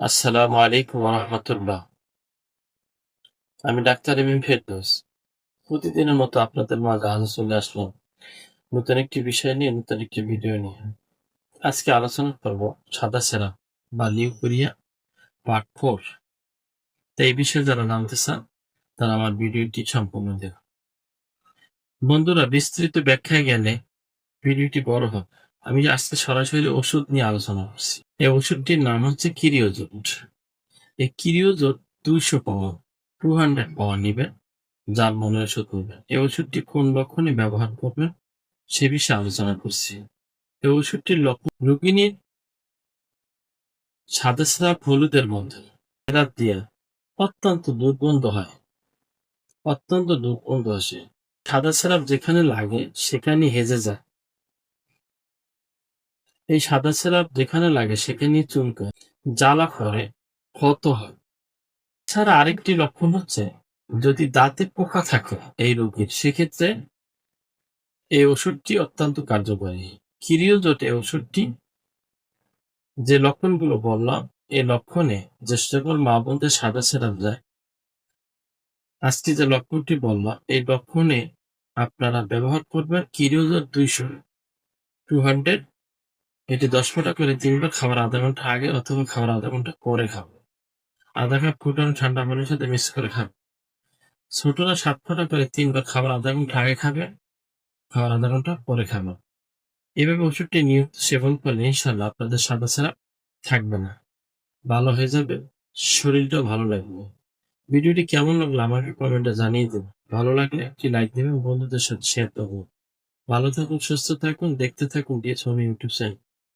আসসালামু আলাইকুম রহমতুল্লাহ আমি ডাক্তার এমিন ফেরদৌস। প্রতিদিনের মতো আপনাদের মাঝে আলো চলে আসলাম। নতুন একটি বিষয় নিয়ে, নতুন একটি ভিডিও নিয়ে। আজকে আলোচনা করব সাদা সেরা বা লিউকোরিয়া পার্ট ফোর। তো এই বিষয়ে যারা জানতে চান, তারা আমার ভিডিওটি সম্পূর্ণ দেখ বন্ধুরা, বিস্তৃত ব্যাখ্যায় গেলে ভিডিওটি বড় হবে। আমি আজকে সরাসরি ওষুধ নিয়ে আলোচনা করছি। এই ওষুধটির নাম হচ্ছে কিরিওজোট। এই কিরিওজোট দুইশো পাওয়ার, টু হান্ড্রেড পাওয়ার নিবেন যার মনে ওষুধ করবেন এই ওষুধটি কোন লক্ষণে ব্যবহার করবেন সে বিষয়ে আলোচনা করছি। এই ওষুধটির লক্ষণ রোগিনীর সাদা সাদা হলুদের মধ্যে এরা দিয়ে অত্যন্ত দুর্গন্ধ হয়। অত্যন্ত দুর্গন্ধ আসে। সাদা সারাপ যেখানে লাগে সেখানে হেজে যায়। এই সাদা সিরাপ যেখানে লাগে সেখানে চুলকায় জ্বালা করে, ক্ষত হয়। ছাড়া আরেকটি লক্ষণ হচ্ছে, যদি দাঁতে পোকা থাকে এই রোগীর, সেক্ষেত্রে এই ওষুধটি অত্যন্ত কার্যকরী। কিরিওজোট এই ওষুধটি, যে লক্ষণগুলো বললাম, এই লক্ষণে যে সকল মা বোনদের সাদা সেরাপ যায় আজকে যে লক্ষণটি বললাম, এই লক্ষণে আপনারা ব্যবহার করবেন কিরিওজোট দুইশো, টু হান্ড্রেড এটি দশ ফোঁটা করে তিনবার খাবার, আধা ঘণ্টা আগে অথবা খাবার আধা ঘণ্টা পরে খাবে। আধা কাপ ফুটানো ঠান্ডা পানির সাথে মিক্স করে খাবে। ছোটরা সাত ফোঁটা করে তিনবার খাবার, আধা ঘণ্টা আগে খাবে, খাবার আধা ঘণ্টা পরে খাবে। এভাবে ওষুধটি নিয়মিত সেবন করলে ইনশাল্লাহ আপনাদের সাদা ছাড়া থাকবে না। ভালো হয়ে যাবে, শরীরটাও ভালো লাগবে। ভিডিওটি কেমন লাগল আমাকে কমেন্টে জানিয়ে দিন। ভালো লাগলে একটি লাইক দেবেন, বন্ধুদের সাথে শেয়ার করুন ভালো থাকুন, সুস্থ থাকুন, দেখতে থাকুন ডিএস হোম ইউটিউব চ্যানেল।